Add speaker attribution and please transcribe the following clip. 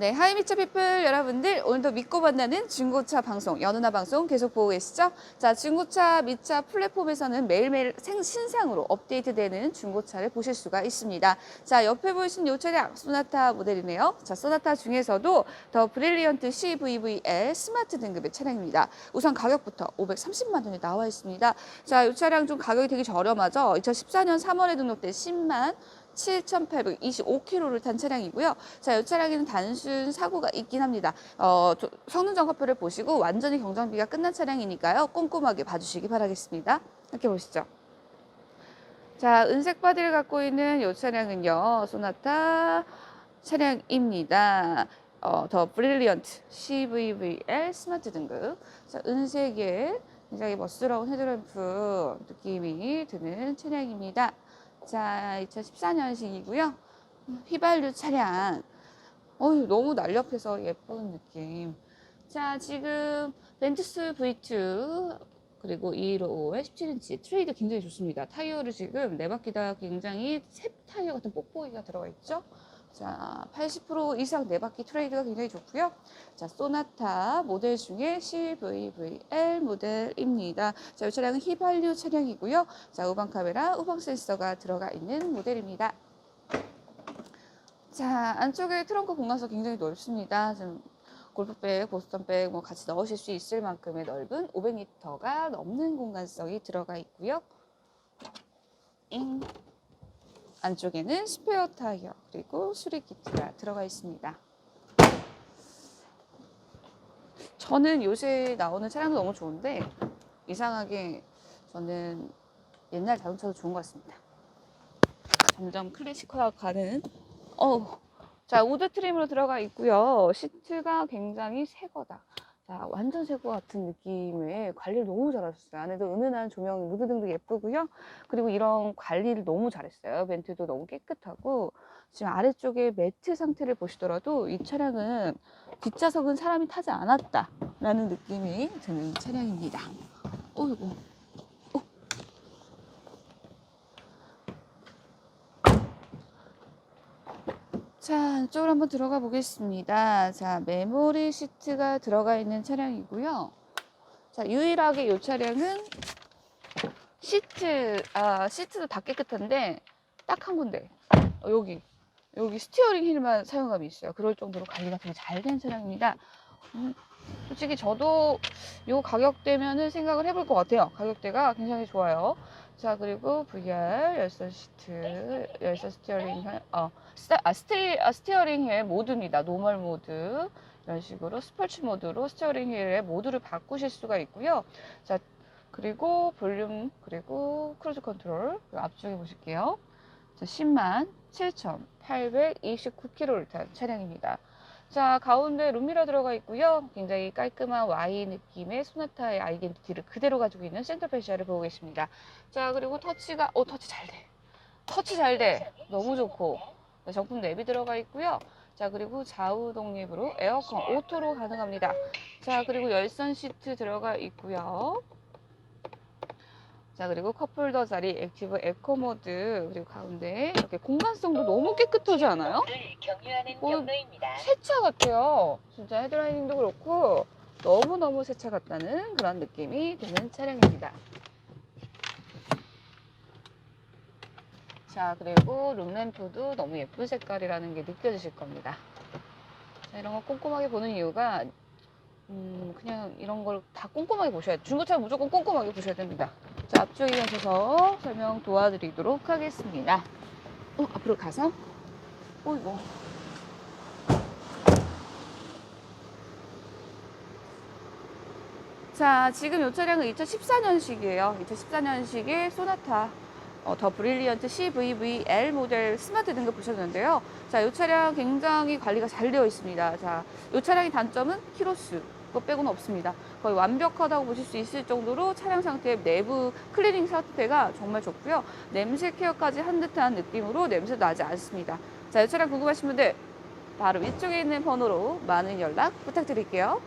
Speaker 1: 네, 하이미차 피플 여러분들 오늘도 믿고 만나는 중고차 방송 연은아 방송 계속 보고 계시죠? 자, 중고차 미차 플랫폼에서는 매일매일 생 신상으로 업데이트되는 중고차를 보실 수가 있습니다. 자, 옆에 보이신 이 차량 소나타 모델이네요. 자, 소나타 중에서도 더 브릴리언트 CVVL 스마트 등급의 차량입니다. 우선 가격부터 530만 원이 나와 있습니다. 자, 이 차량 좀 가격이 되게 저렴하죠? 2014년 3월에 등록된 10만 7,825km를 탄 차량이고요. 자, 이 차량에는 단순 사고가 있긴 합니다. 어, 조- 성능 점검표를 보시고 완전히 경정비가 끝난 차량이니까요. 꼼꼼하게 봐주시기 바라겠습니다. 이렇게 보시죠. 자, 은색 바디를 갖고 있는 이 차량은요. 소나타 차량입니다. 어, 더 브릴리언트 CVVL 스마트 등급. 자, 은색에 굉장히 멋스러운 헤드램프 느낌이 드는 차량입니다. 자, 2014년식이고요. 휘발유 차량. 어휴, 너무 날렵해서 예쁜 느낌. 자, 지금 벤투스 V2 그리고 215에 17인치 트레이드 굉장히 좋습니다. 타이어를 지금 네 바퀴 다 굉장히 새 타이어 같은 뽁뽁이가 들어가 있죠. 자, 80% 이상 네 바퀴 트레이드가 굉장히 좋고요. 자, 소나타 모델 중에 CVVL 모델입니다. 자, 이 차량은 휘발유 차량이고요. 자, 우방 카메라, 우방 센서가 들어가 있는 모델입니다. 자, 안쪽에 트렁크 공간석 굉장히 넓습니다. 지금 골프백, 보스턴백 뭐 같이 넣으실 수 있을 만큼의 넓은 500리터가 넘는 공간석이 들어가 있고요. 잉. 안쪽에는 스페어 타이어 그리고 수리 키트가 들어가 있습니다. 저는 요새 나오는 차량도 너무 좋은데 이상하게 저는 옛날 자동차도 좋은 것 같습니다. 점점 클래식화 가는 어, 자 우드 트림으로 들어가 있고요. 시트가 굉장히 새 거다. 자 완전 새거 같은 느낌의 관리를 너무 잘하셨어요. 안에도 은은한 조명, 무드 등도 예쁘고요. 그리고 이런 관리를 너무 잘했어요. 벤트도 너무 깨끗하고 지금 아래쪽에 매트 상태를 보시더라도 이 차량은 뒷좌석은 사람이 타지 않았다라는 느낌이 드는 차량입니다. 어이구. 자, 안쪽으로 한번 들어가 보겠습니다. 자, 메모리 시트가 들어가 있는 차량이고요. 자, 유일하게 이 차량은 시트, 아, 시트도 다 깨끗한데 딱 한 군데. 어, 여기. 여기 스티어링 휠만 사용감이 있어요. 그럴 정도로 관리가 되게 잘 된 차량입니다. 음, 솔직히 저도 요 가격대면은 생각을 해볼 것 같아요. 가격대가 굉장히 좋아요. 자, 그리고 VR 열선 시트, 열선 스티어링, 휠, 어, 스타, 아, 스티, 아, 스티어링 휠 모드입니다. 노멀 모드. 이런 식으로 스포츠 모드로 스티어링 휠의 모드를 바꾸실 수가 있고요. 자, 그리고 볼륨, 그리고 크루즈 컨트롤. 앞쪽에 보실게요. 자, 10만 7,829km를 탄 차량입니다. 자, 가운데 룸미러 들어가 있고요. 굉장히 깔끔한 Y 느낌의 소나타의 아이덴티티를 그대로 가지고 있는 센터 페시아를 보고 계십니다. 자, 그리고 터치가, 오, 터치 잘 돼. 터치 잘 돼. 너무 좋고. 자, 정품 내비 들어가 있고요. 자, 그리고 좌우 독립으로 에어컨 오토로 가능합니다. 자, 그리고 열선 시트 들어가 있고요. 자, 그리고 컵홀더 자리, 액티브 에코 모드, 그리고 가운데 이렇게 공간성도 너무 깨끗하지 않아요?
Speaker 2: 경유하는
Speaker 1: 어,
Speaker 2: 경로입니다.
Speaker 1: 새차 같아요. 진짜 헤드라이닝도 그렇고 너무너무 새 차 같다는 그런 느낌이 드는 차량입니다. 자, 그리고 룸램프도 너무 예쁜 색깔이라는 게 느껴지실 겁니다. 자, 이런 거 꼼꼼하게 보는 이유가 음, 그냥 이런 걸 다 꼼꼼하게 보셔야 돼요. 중고차 무조건 꼼꼼하게 보셔야 됩니다. 자, 앞쪽에 가셔서 설명 도와드리도록 하겠습니다. 어, 앞으로 가서 어, 이거. 자, 지금 이 차량은 2014년식이에요. 2014년식의 소나타 어, 더 브릴리언트 CVVL 모델 스마트 등급 보셨는데요. 자, 이 차량 굉장히 관리가 잘 되어 있습니다. 자, 이 차량의 단점은 키로수. 그거 빼고는 없습니다. 거의 완벽하다고 보실 수 있을 정도로 차량 상태 내부 클리닝 상태가 정말 좋고요. 냄새 케어까지 한 듯한 느낌으로 냄새도 나지 않습니다. 자, 이 차량 궁금하신 분들 바로 위쪽에 있는 번호로 많은 연락 부탁드릴게요.